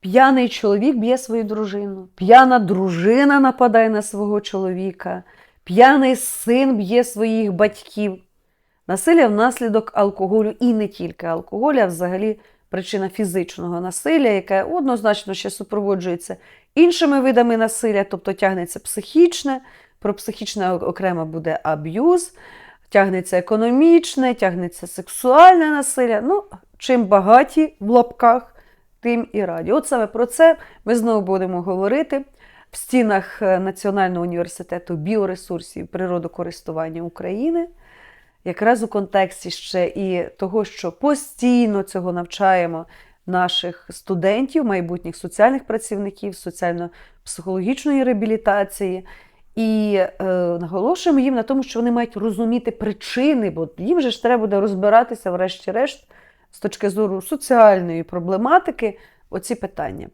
П'яний чоловік б'є свою дружину, п'яна дружина нападає на свого чоловіка, п'яний син б'є своїх батьків. Насилля внаслідок алкоголю і не тільки алкоголю, а взагалі причина фізичного насилля, яке однозначно ще супроводжується іншими видами насилля, тобто тягнеться психічне, про психічне окремо буде аб'юз, тягнеться економічне, тягнеться сексуальне насилля. Ну, чим багаті в лапках, тим і раді. От саме про це ми знову будемо говорити в стінах е, Національного університету біоресурсів і природокористування України якраз у контексті ще і того, що постійно цього навчаємо наших студентів, майбутніх соціальних працівників, соціально-психологічної реабілітації. І е, наголошуємо їм на тому, що вони мають розуміти причини, бо їм же ж треба буде розбиратися, врешті-решт, з точки зору соціальної проблематики, оці питання.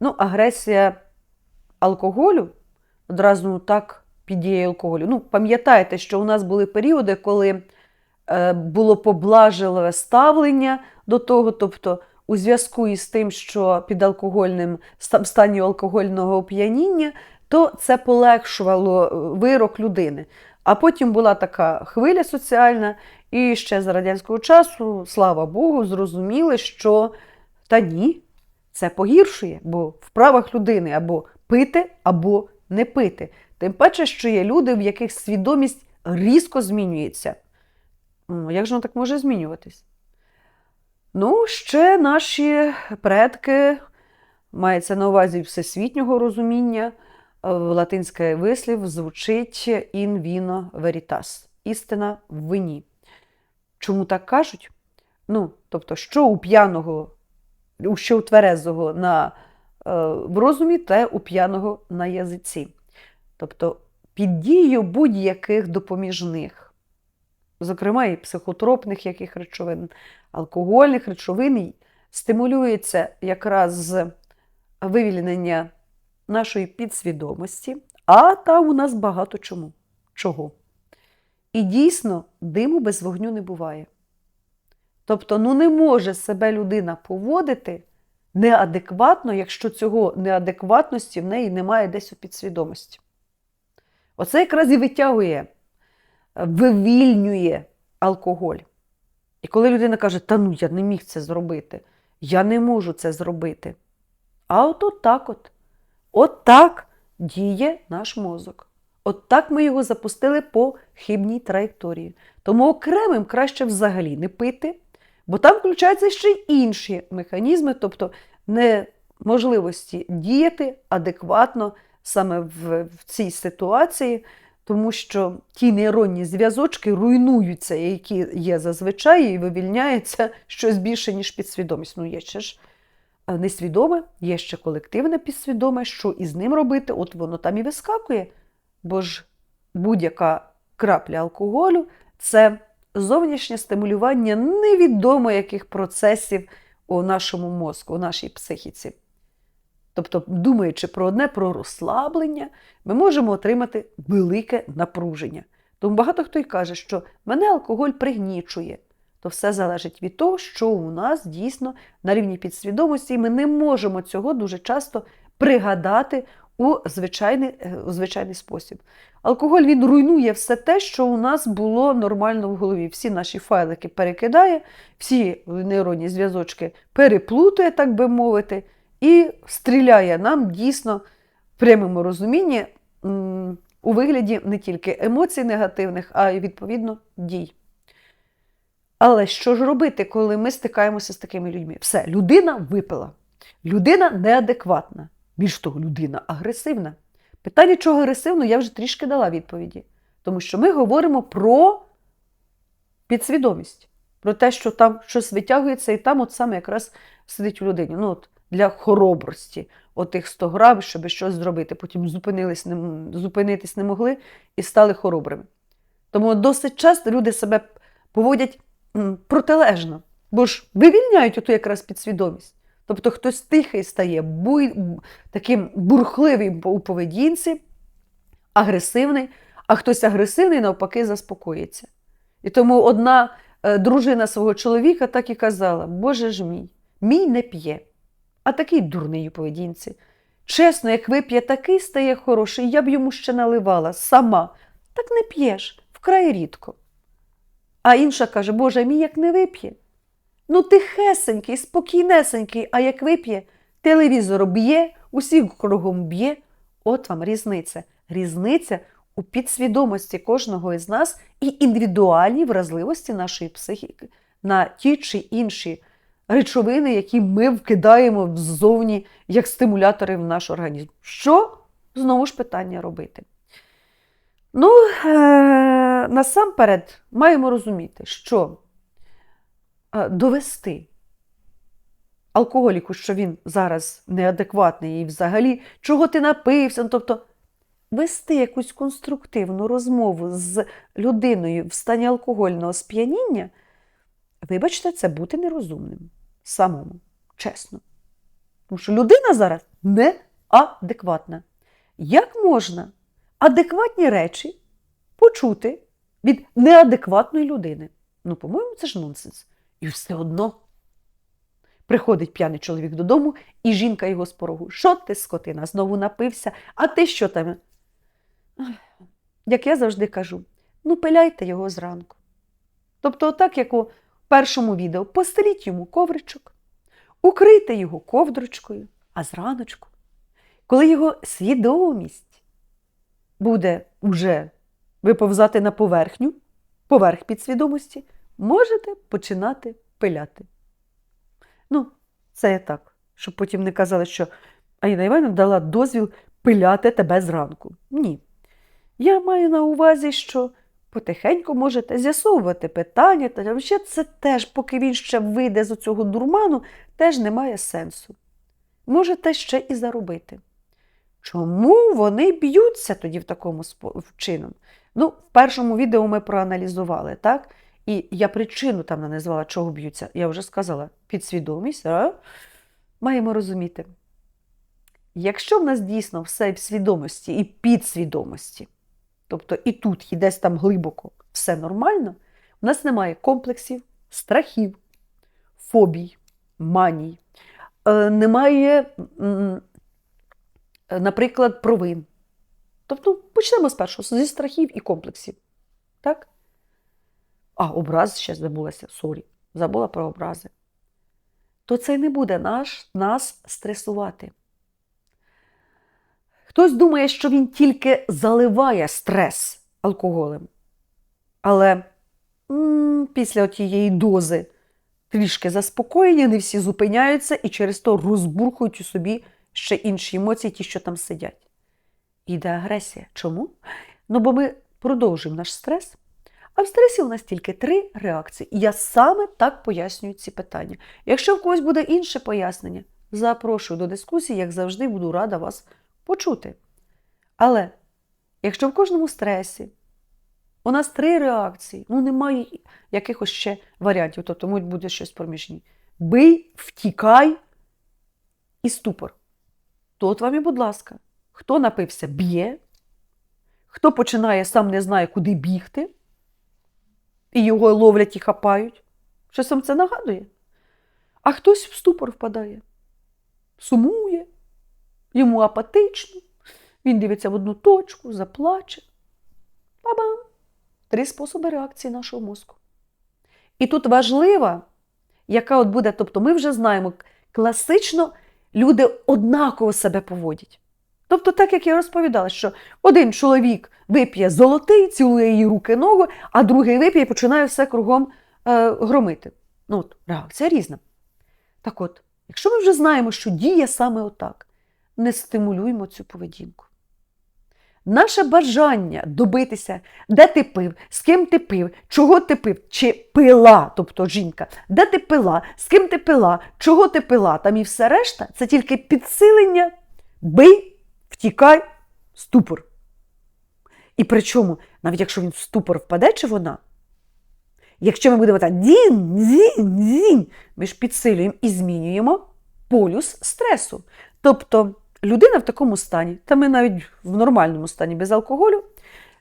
Ну, агресія алкоголю одразу так під дією алкоголю. Ну, пам'ятаєте, що у нас були періоди, коли е, було поблажливе ставлення до того, тобто у зв'язку із тим, що під алкогольним стані алкогольного оп'яніння, то це полегшувало е, вирок людини. А потім була така хвиля соціальна, і ще за радянського часу, слава Богу, зрозуміли, що та ні, це погіршує, бо в правах людини або пити, або не пити. Тим паче, що є люди, в яких свідомість різко змінюється. Як же воно так може змінюватись? Ну, ще наші предки, мається на увазі всесвітнього розуміння, латинський вислів звучить in vino veritas істина в вині. Чому так кажуть? Ну, тобто, що у п'яного, що у тверезого на, е, в розумі, те у п'яного на язиці. Тобто під дією будь-яких допоміжних, зокрема і психотропних яких речовин, алкогольних речовин, стимулюється якраз вивільнення нашої підсвідомості, а там у нас багато чому. Чого? І дійсно, диму без вогню не буває. Тобто, ну не може себе людина поводити неадекватно, якщо цього неадекватності в неї немає десь у підсвідомості. Оце якраз і витягує, вивільнює алкоголь. І коли людина каже, та ну я не міг це зробити, я не можу це зробити. А от, так от. От так діє наш мозок. От так ми його запустили по хибній траєкторії. Тому окремим краще взагалі не пити, бо там включаються ще й інші механізми, тобто неможливості діяти адекватно саме в, в цій ситуації, тому що ті нейронні зв'язочки руйнуються, які є зазвичай, і вивільняється щось більше, ніж підсвідомість. Ну, є ще ж несвідоме, є ще колективне підсвідоме, що із ним робити, от воно там і вискакує. Бо ж будь-яка крапля алкоголю це зовнішнє стимулювання невідомо яких процесів у нашому мозку, у нашій психіці. Тобто, думаючи про одне про розслаблення, ми можемо отримати велике напруження. Тому багато хто й каже, що мене алкоголь пригнічує. То все залежить від того, що у нас дійсно на рівні підсвідомості, і ми не можемо цього дуже часто пригадати у звичайний, е, у звичайний спосіб. Алкоголь він руйнує все те, що у нас було нормально в голові. Всі наші файлики перекидає, всі нейронні зв'язочки переплутує, так би мовити, і стріляє нам дійсно в прямому розумінні у вигляді не тільки емоцій негативних, а й відповідно дій. Але що ж робити, коли ми стикаємося з такими людьми? Все, людина випила, людина неадекватна. Більш того, людина агресивна. Питання, чого агресивно, я вже трішки дала відповіді. Тому що ми говоримо про підсвідомість, про те, що там щось витягується, і там от саме якраз сидить у людині. Ну, от для хоробрості, отих 100 грам, щоб щось зробити. Потім зупинились, не, зупинитись не могли і стали хоробрими. Тому досить часто люди себе поводять м, протилежно, бо ж вивільняють оту якраз підсвідомість. Тобто хтось тихий стає, буй, таким бурхливим у поведінці, агресивний, а хтось агресивний, навпаки, заспокоїться. І тому одна е, дружина свого чоловіка так і казала: Боже ж мій, мій не п'є, а такий дурний у поведінці. Чесно, як вип'є такий стає хороший, я б йому ще наливала сама. Так не п'єш, вкрай рідко. А інша каже, Боже мій, як не вип'є. Ну, тихесенький, спокійнесенький, а як вип'є, телевізор б'є, усіх кругом б'є. От вам різниця. Різниця у підсвідомості кожного із нас і індивідуальній вразливості нашої психіки на ті чи інші речовини, які ми вкидаємо ззовні як стимулятори в наш організм. Що? Знову ж питання робити. Ну, е- насамперед маємо розуміти, що е, довести алкоголіку, що він зараз неадекватний і взагалі, чого ти напився. Ну, тобто вести якусь конструктивну розмову з людиною в стані алкогольного сп'яніння, вибачте, це бути нерозумним самому, чесно. Тому що людина зараз неадекватна. Як можна адекватні речі почути від неадекватної людини? Ну, по-моєму, це ж нонсенс. І все одно приходить п'яний чоловік додому, і жінка його з порогу. Що ти, скотина, знову напився? А ти що там? Як я завжди кажу, ну пиляйте його зранку. Тобто, отак, як у першому відео, постеліть йому ковричок, укрийте його ковдрочкою, а зраночку, коли його свідомість буде уже виповзати на поверхню, поверх підсвідомості, можете починати пиляти. Ну, це я так, щоб потім не казали, що Аїна Іванівна дала дозвіл пиляти тебе зранку. Ні. Я маю на увазі, що потихеньку можете з'ясовувати питання, та ще це теж, поки він ще вийде з цього дурману, теж немає сенсу. Можете ще і заробити. Чому вони б'ються тоді в такому чином? Ну, в першому відео ми проаналізували, так? І я причину там не назвала, чого б'ються. Я вже сказала, підсвідомість. А? Маємо розуміти. Якщо в нас дійсно все в свідомості і підсвідомості, тобто і тут, і десь там глибоко все нормально, у нас немає комплексів, страхів, фобій, маній, е, немає, наприклад, провин. Тобто почнемо спершу зі страхів і комплексів. Так? А, образ ще забулася, сорі, забула про образи. То це не буде наш, нас стресувати. Хтось думає, що він тільки заливає стрес алкоголем. Але м, після тієї дози трішки заспокоєння, не всі зупиняються і через то розбурхують у собі ще інші емоції, ті, що там сидять. Іде агресія. Чому? Ну, бо ми продовжуємо наш стрес. А в стресі у нас тільки три реакції. І я саме так пояснюю ці питання. Якщо в когось буде інше пояснення, запрошую до дискусії, як завжди, буду рада вас почути. Але якщо в кожному стресі у нас три реакції, ну немає якихось ще варіантів, тобто можуть бути щось проміжні. Бий, втікай і ступор. То от вам і, будь ласка, хто напився, б'є, хто починає сам не знає, куди бігти, і його ловлять і хапають. Щось вам це нагадує? А хтось в ступор впадає, сумує, йому апатично, він дивиться в одну точку, заплаче. Ба-бам! Три способи реакції нашого мозку. І тут важлива, яка от буде, тобто ми вже знаємо, класично люди однаково себе поводять. Тобто, так як я розповідала, що один чоловік вип'є золотий, цілує її руки ногу, а другий вип'є і починає все кругом е, громити. Ну, от, реакція різна. Так от, якщо ми вже знаємо, що діє саме отак, не стимулюємо цю поведінку. Наше бажання добитися, де ти пив, з ким ти пив, чого ти пив, чи пила, тобто жінка, де ти пила, з ким ти пила, чого ти пила, там і все решта, це тільки підсилення, бий, втікай, ступор. І причому, навіть якщо він в ступор впаде, чи вона, якщо ми будемо так дін, дін, дін, ми ж підсилюємо і змінюємо полюс стресу. Тобто людина в такому стані, та ми навіть в нормальному стані без алкоголю,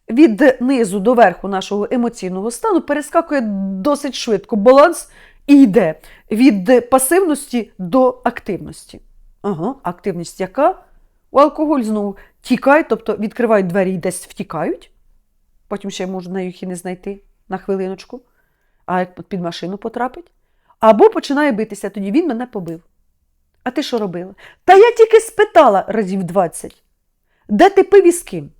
від низу до верху нашого емоційного стану перескакує досить швидко. Баланс і йде від пасивності до активності. Ага, активність яка? У алкоголь знову тікають, тобто відкривають двері і десь втікають. Потім ще можна їх і не знайти на хвилиночку, а як під машину потрапить. Або починає битися, тоді він мене побив. А ти що робила? Та я тільки спитала разів 20. Де ти пив і з ким?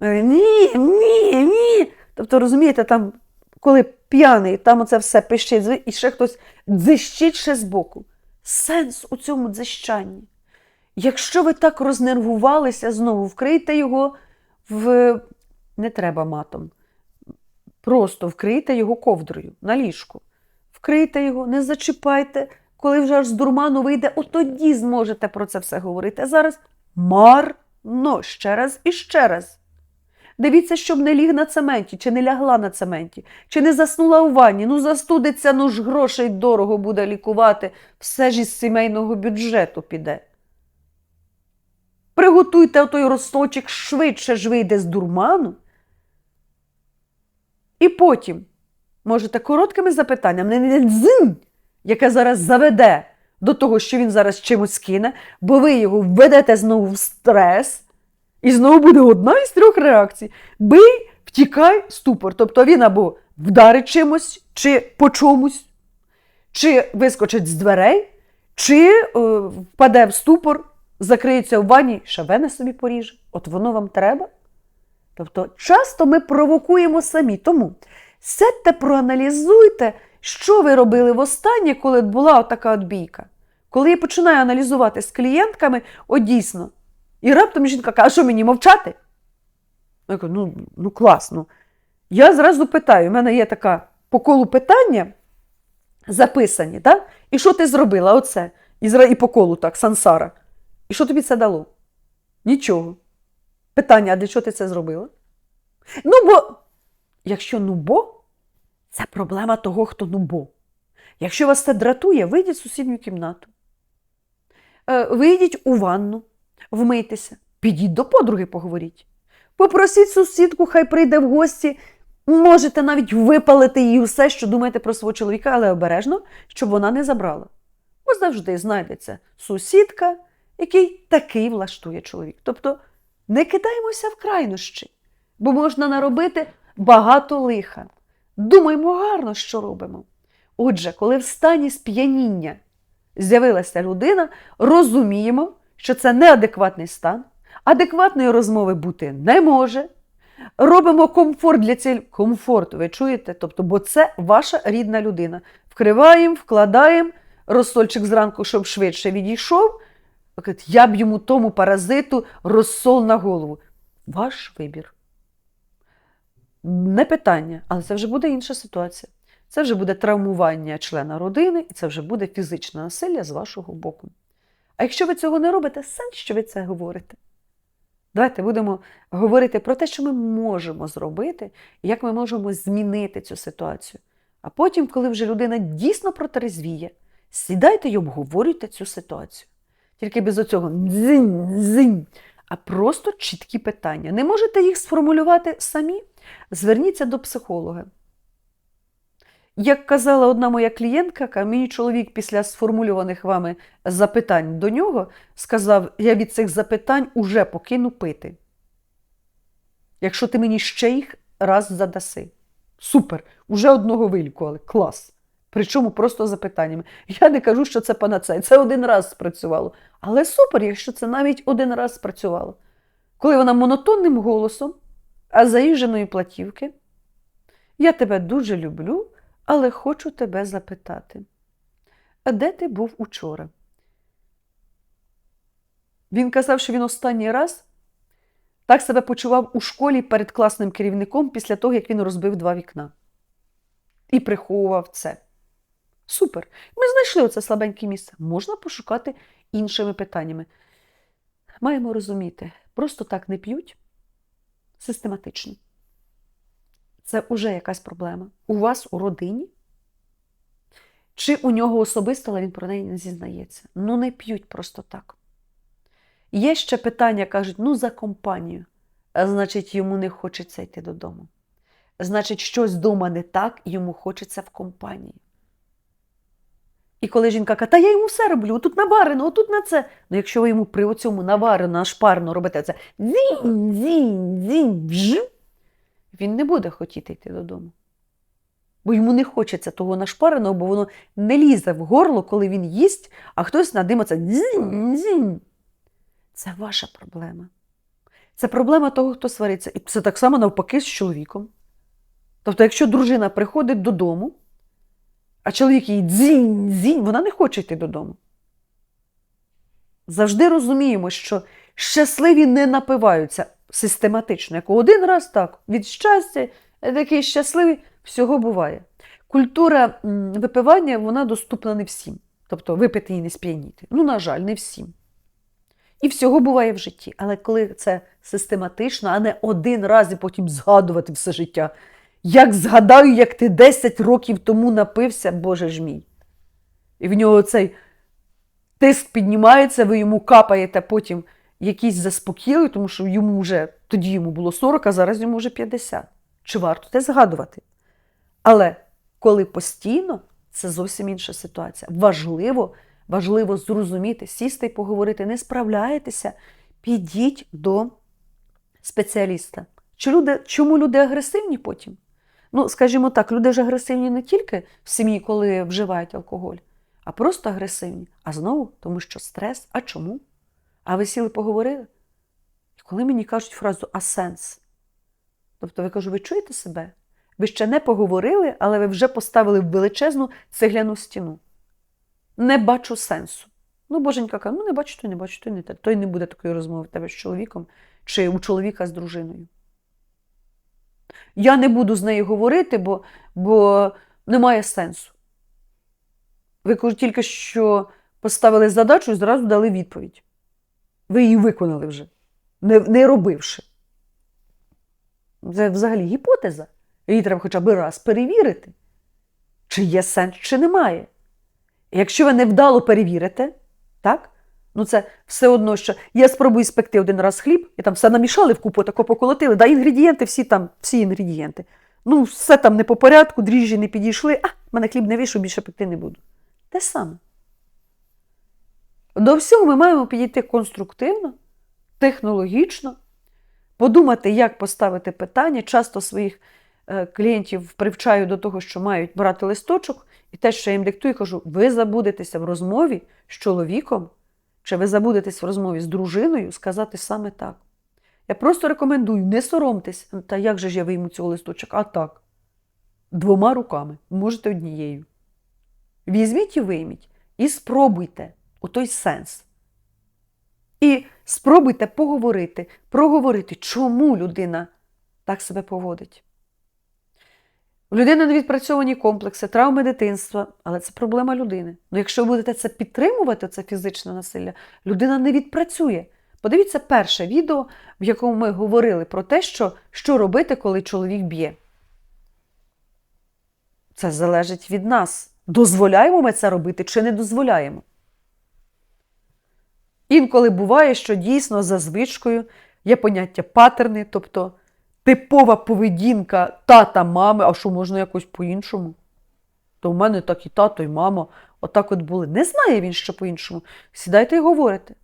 Е, Ні, ні, ні. Тобто, розумієте, там, коли п'яний, там оце все пищить, і ще хтось дзищить ще збоку. Сенс у цьому дзищанні. Якщо ви так рознервувалися, знову вкрийте його в. Не треба матом. Просто вкрийте його ковдрою на ліжку. Вкрийте його, не зачіпайте. Коли вже аж з дурману вийде, от тоді зможете про це все говорити. А зараз марно ще раз і ще раз. Дивіться, щоб не ліг на цементі, чи не лягла на цементі, чи не заснула у ванні. Ну, застудиться, ну ж грошей дорого буде лікувати, все ж із сімейного бюджету піде. Приготуйте отой росточок, швидше ж вийде з дурману. І потім можете короткими запитаннями, не дзинь, яке зараз заведе до того, що він зараз чимось кине, бо ви його введете знову в стрес, і знову буде одна із трьох реакцій: бий, втікай, ступор. Тобто він або вдарить чимось, чи по чомусь, чи вискочить з дверей, чи е, впаде в ступор, закриється в ванні, шавене собі поріже. От воно вам треба. Тобто часто ми провокуємо самі. Тому сядьте, проаналізуйте, що ви робили востаннє, коли була така от. Коли я починаю аналізувати з клієнтками, о дійсно. І раптом жінка каже, а що мені мовчати? Я кажу, ну, ну класно. Я зразу питаю, у мене є така по колу питання записані, так? І що ти зробила? Оце. І, і по колу так, сансара. І що тобі це дало? Нічого. Питання, а для чого ти це зробила? Ну, бо, якщо ну бо, це проблема того, хто ну бо. Якщо вас це дратує, вийдіть в сусідню кімнату. Е, Вийдіть у ванну, вмийтеся, підіть до подруги, поговоріть. Попросіть сусідку, хай прийде в гості. Можете навіть випалити їй усе, що думаєте про свого чоловіка, але обережно, щоб вона не забрала. Бо завжди знайдеться сусідка, який такий влаштує чоловік. Тобто не кидаємося в крайнощі, бо можна наробити багато лиха. Думаймо гарно, що робимо. Отже, коли в стані сп'яніння з'явилася людина, розуміємо, що це неадекватний стан, адекватної розмови бути не може. Робимо комфорт для цієї комфорт, ви чуєте? Тобто, бо це ваша рідна людина. Вкриваємо, вкладаємо розсольчик зранку, щоб швидше відійшов. Я б йому тому паразиту розсол на голову. Ваш вибір. Не питання, але це вже буде інша ситуація. Це вже буде травмування члена родини, і це вже буде фізичне насилля з вашого боку. А якщо ви цього не робите, сенс, що ви це говорите. Давайте будемо говорити про те, що ми можемо зробити, і як ми можемо змінити цю ситуацію. А потім, коли вже людина дійсно протрезвіє, сідайте і обговорюйте цю ситуацію. Тільки без оцього дзинь, дзинь, а просто чіткі питання. Не можете їх сформулювати самі? Зверніться до психолога. Як казала одна моя клієнтка, мій чоловік після сформульованих вами запитань до нього сказав: я від цих запитань уже покину пити. Якщо ти мені ще їх раз задаси. Супер! Уже одного вилікували. Клас. Причому просто запитаннями. Я не кажу, що це панацей. Це один раз спрацювало. Але супер, якщо це навіть один раз спрацювало. Коли вона монотонним голосом, а заїждженої платівки. Я тебе дуже люблю, але хочу тебе запитати. А де ти був учора? Він казав, що він останній раз так себе почував у школі перед класним керівником після того, як він розбив два вікна. І приховував це. Супер. Ми знайшли оце слабеньке місце. Можна пошукати іншими питаннями. Маємо розуміти, просто так не п'ють систематично. Це вже якась проблема. У вас у родині? Чи у нього особисто, але він про неї не зізнається. Ну, не п'ють просто так. Є ще питання, кажуть, ну за компанію. А значить, йому не хочеться йти додому. Значить, щось вдома не так, йому хочеться в компанії. І коли жінка каже, та я йому все роблю, отут наварено, отут на це. Ну якщо ви йому при цьому наварено, нашпарно робите це дзінь, дзінь, дзінь, він не буде хотіти йти додому. Бо йому не хочеться того нашпареного, бо воно не лізе в горло, коли він їсть, а хтось над дзінь, дзінь. Це ваша проблема. Це проблема того, хто свариться. І це так само навпаки з чоловіком. Тобто, якщо дружина приходить додому, а чоловік їй дзінь, дзінь, вона не хоче йти додому. Завжди розуміємо, що щасливі не напиваються систематично. Як один раз так, від щастя, такий щасливий, всього буває. Культура випивання вона доступна не всім. Тобто випити і не сп'яніти. Ну, на жаль, не всім. І всього буває в житті. Але коли це систематично, а не один раз і потім згадувати все життя. Як згадаю, як ти 10 років тому напився, Боже ж мій. І в нього цей тиск піднімається, ви йому капаєте потім якийсь заспокійливий, тому що йому вже тоді йому було 40, а зараз йому вже 50. Чи варто те згадувати? Але коли постійно, це зовсім інша ситуація. Важливо, важливо зрозуміти, сісти і поговорити. Не справляєтеся, підіть до спеціаліста. Чому люди агресивні потім? Ну, скажімо так, люди ж агресивні не тільки в сім'ї, коли вживають алкоголь, а просто агресивні. А знову, тому що стрес. А чому? А ви сіли поговорили? І коли мені кажуть фразу а сенс? Тобто, ви кажу, ви чуєте себе? Ви ще не поговорили, але ви вже поставили величезну цегляну стіну. Не бачу сенсу. Ну, боженька каже, ну не бачу, то не бачу, то не те. То й не буде такої розмови в тебе з чоловіком чи у чоловіка з дружиною. Я не буду з нею говорити, бо, бо немає сенсу. Ви тільки що поставили задачу і зразу дали відповідь. Ви її виконали вже, не, не робивши. Це взагалі гіпотеза. Її треба хоча б раз перевірити, чи є сенс, чи немає. Якщо ви невдало перевірите, так? Ну, це все одно, що я спробую спекти один раз хліб, і там все намішали в купу, тако поколотили, да, інгредієнти, всі там, всі інгредієнти. Ну, все там не по порядку, дріжджі не підійшли, а в мене хліб не вийшов, більше пекти не буду. Те саме. До всього ми маємо підійти конструктивно, технологічно, подумати, як поставити питання. Часто своїх е, клієнтів привчаю до того, що мають брати листочок, і те, що я їм диктую, кажу, ви забудетеся в розмові з чоловіком, чи ви забудетесь в розмові з дружиною сказати саме так. Я просто рекомендую, не соромтесь, та як же ж я вийму цього листочок? А так, двома руками, можете однією. Візьміть і вийміть, і спробуйте у той сенс. І спробуйте поговорити, проговорити, чому людина так себе поводить. У людини невідпрацьовані комплекси, травми дитинства, але це проблема людини. Ну, якщо ви будете це підтримувати, це фізичне насилля, людина не відпрацює. Подивіться перше відео, в якому ми говорили про те, що, що робити, коли чоловік б'є. Це залежить від нас. Дозволяємо ми це робити чи не дозволяємо. Інколи буває, що дійсно за звичкою є поняття патерни, тобто типова поведінка тата, мами, а що можна якось по-іншому? То в мене так і тато, і мама отак от були. Не знає він, що по-іншому. Сідайте і говорите.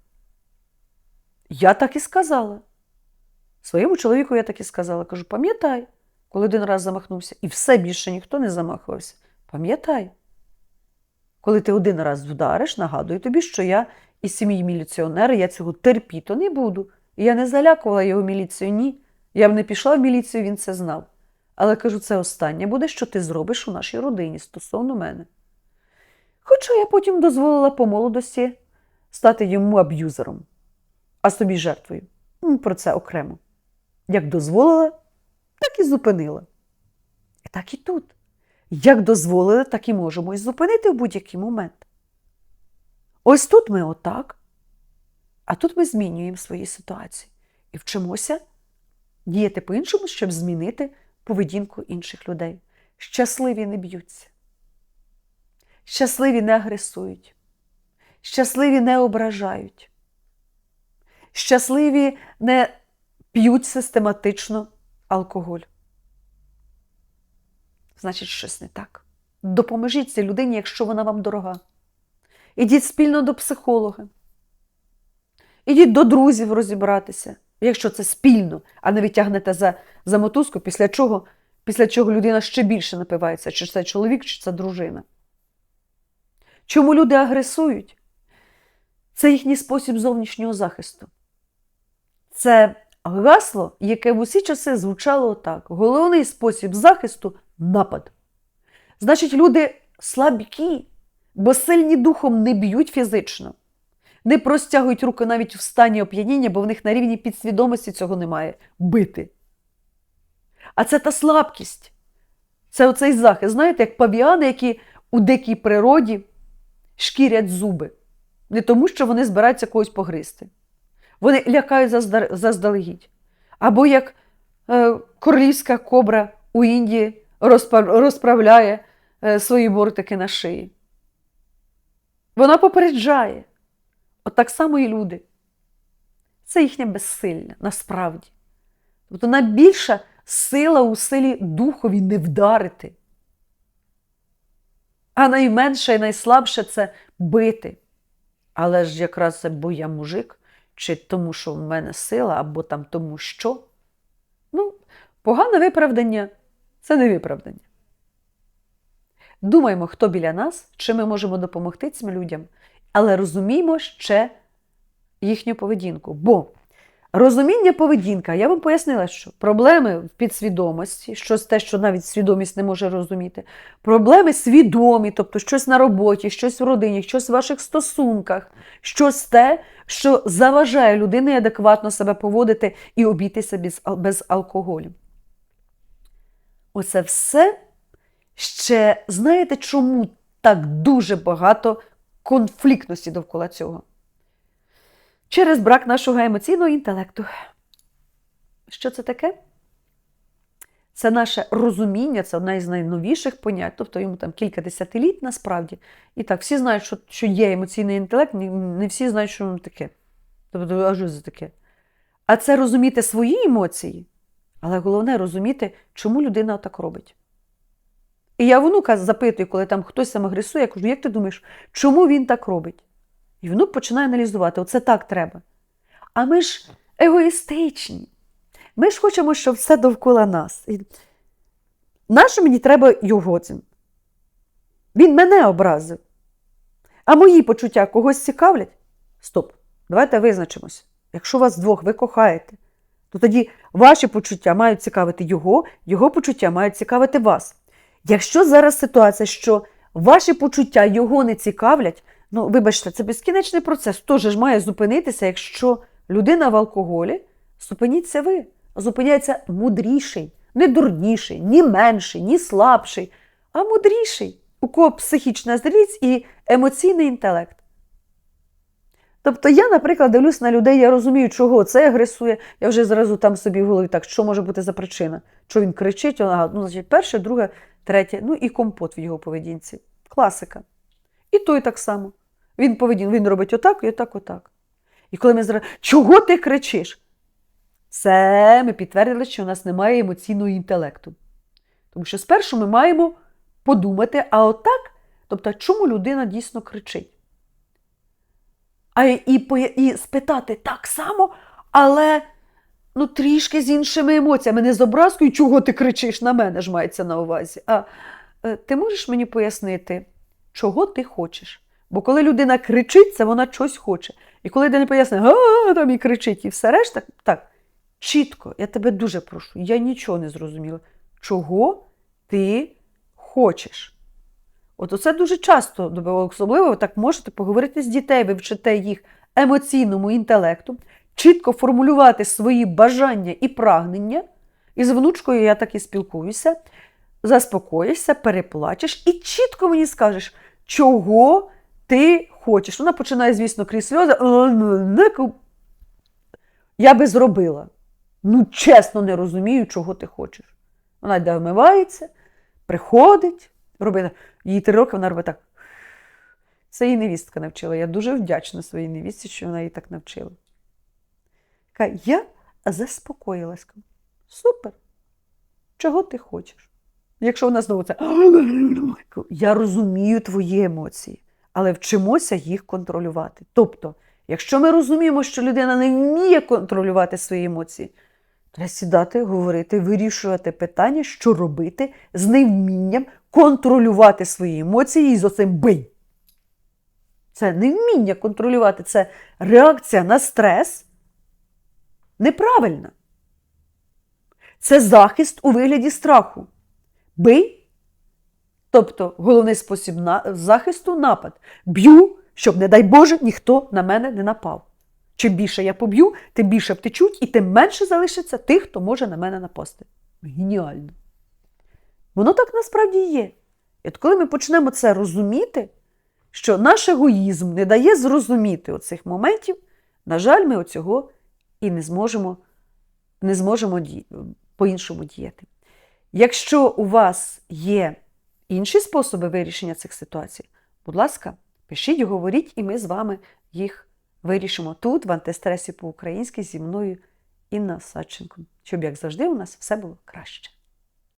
Я так і сказала. Своєму чоловіку я так і сказала. Кажу, пам'ятай, коли один раз замахнувся, і все більше ніхто не замахувався. Пам'ятай. Коли ти один раз вдариш, нагадую тобі, що я із сім'ї міліціонера, я цього терпіти не буду. І я не залякувала його міліцію, ні. Я б не пішла в міліцію, він це знав. Але кажу, це останнє буде, що ти зробиш у нашій родині стосовно мене. Хоча я потім дозволила по молодості стати йому аб'юзером, а собі жертвою. Ну, Про це окремо. Як дозволила, так і зупинила. І так і тут. Як дозволили, так і можемо і зупинити в будь-який момент. Ось тут ми отак, а тут ми змінюємо свої ситуації і вчимося діяти по-іншому, щоб змінити поведінку інших людей. Щасливі не б'ються, щасливі не агресують, щасливі не ображають, щасливі не п'ють систематично алкоголь. Значить, щось не так. Допоможіть цій людині, якщо вона вам дорога. Ідіть спільно до психолога. Ідіть до друзів розібратися, якщо це спільно, а не відтягнете за, за мотузку, після чого, після чого людина ще більше напивається, чи це чоловік, чи це дружина. Чому люди агресують? Це їхній спосіб зовнішнього захисту. Це гасло, яке в усі часи звучало так: головний спосіб захисту напад. Значить, люди слабкі, бо сильні духом не б'ють фізично, не простягують руки навіть в стані оп'яніння, бо в них на рівні підсвідомості цього немає бити. А це та слабкість. Це оцей захист. Знаєте, як павіани, які у дикій природі шкірять зуби. Не тому, що вони збираються когось погризти. Вони лякають заздалегідь. Або як е, королівська кобра у Індії розправляє е, свої бортики на шиї. Вона попереджає. От так само і люди. Це їхнє безсилля, насправді. Тобто найбільша сила у силі духові не вдарити. А найменше і найслабше це бити. Але ж якраз це бо я мужик, чи тому, що в мене сила, або там тому що. Ну, погане виправдання це не виправдання. Думаємо, хто біля нас, чи ми можемо допомогти цим людям, але розуміємо ще їхню поведінку. Бо розуміння поведінка, я вам пояснила, що проблеми в підсвідомості, щось те, що навіть свідомість не може розуміти, проблеми свідомі, тобто щось на роботі, щось в родині, щось в ваших стосунках, щось те, що заважає людині адекватно себе поводити і обійтися без, без алкоголю. Оце все ще знаєте, чому так дуже багато конфліктності довкола цього? Через брак нашого емоційного інтелекту. Що це таке? Це наше розуміння, це одна із найновіших понять, тобто йому там кілька десятиліть насправді. І так, всі знають, що, що є емоційний інтелект, не всі знають, що воно таке. Тобто, а що це таке? А це розуміти свої емоції, але головне розуміти, чому людина так робить. І я внука запитую, коли там хтось там агресує, я кажу, як ти думаєш, чому він так робить? І внук починає аналізувати, оце так треба. А ми ж егоїстичні. Ми ж хочемо, щоб все довкола нас. І Нащо мені треба його цим? Він мене образив. А мої почуття когось цікавлять? Стоп, давайте визначимося. Якщо вас двох ви кохаєте, то тоді ваші почуття мають цікавити його, його почуття мають цікавити вас. Якщо зараз ситуація, що ваші почуття його не цікавлять, ну, вибачте, це безкінечний процес, теж ж має зупинитися, якщо людина в алкоголі, зупиніться ви. Зупиняється мудріший, не дурніший, ні менший, ні слабший, а мудріший, у кого психічна зрість і емоційний інтелект. Тобто я, наприклад, дивлюсь на людей, я розумію, чого це агресує. Я вже зразу там собі в голові так, що може бути за причина? Що він кричить, ну, значить, перше, друге, третє, ну і компот в його поведінці. Класика. І той так само. Він поведін, він робить отак і отак, отак. І коли ми зразу, чого ти кричиш? Це ми підтвердили, що у нас немає емоційного інтелекту. Тому що спершу ми маємо подумати, а отак, тобто, чому людина дійсно кричить? А і, і, і спитати так само, але ну, трішки з іншими емоціями, не з образкою, чого ти кричиш на мене ж мається на увазі. А е, ти можеш мені пояснити, чого ти хочеш? Бо коли людина кричить, це вона щось хоче. І коли людина пояснює, а там і кричить, і все решта, так, чітко, я тебе дуже прошу, я нічого не зрозуміла. Чого ти хочеш? От оце дуже часто, особливо ви так можете поговорити з дітей, ви вчите їх емоційному інтелекту, чітко формулювати свої бажання і прагнення. І з внучкою я так і спілкуюся, заспокоїшся, переплачеш і чітко мені скажеш, чого ти хочеш. Вона починає, звісно, крізь сльози. Я би зробила. Ну, чесно, не розумію, чого ти хочеш. Вона йде вмивається, приходить, робить їй три роки, вона робить так. Це її невістка навчила. Я дуже вдячна своїй невістці, що вона її так навчила. Каже, я заспокоїлась. Супер. Чого ти хочеш? Якщо вона знову це, я розумію твої емоції, але вчимося їх контролювати. Тобто, якщо ми розуміємо, що людина не вміє контролювати свої емоції, треба сідати, говорити, вирішувати питання, що робити з невмінням контролювати свої емоції і з оцим бий. Це невміння контролювати, це реакція на стрес неправильна. Це захист у вигляді страху. Бий, тобто головний спосіб захисту напад. Б'ю, щоб, не дай Боже, ніхто на мене не напав. Чим більше я поб'ю, тим більше втечуть, і тим менше залишиться тих, хто може на мене напасти. Геніально. Воно так насправді є. І от коли ми почнемо це розуміти, що наш егоїзм не дає зрозуміти оцих моментів, на жаль, ми оцього і не зможемо, не зможемо по-іншому діяти. Якщо у вас є інші способи вирішення цих ситуацій, будь ласка, пишіть, говоріть, і ми з вами їх вирішимо тут, в антистресі по-українськи, зі мною Інна Садченко, щоб, як завжди, у нас все було краще.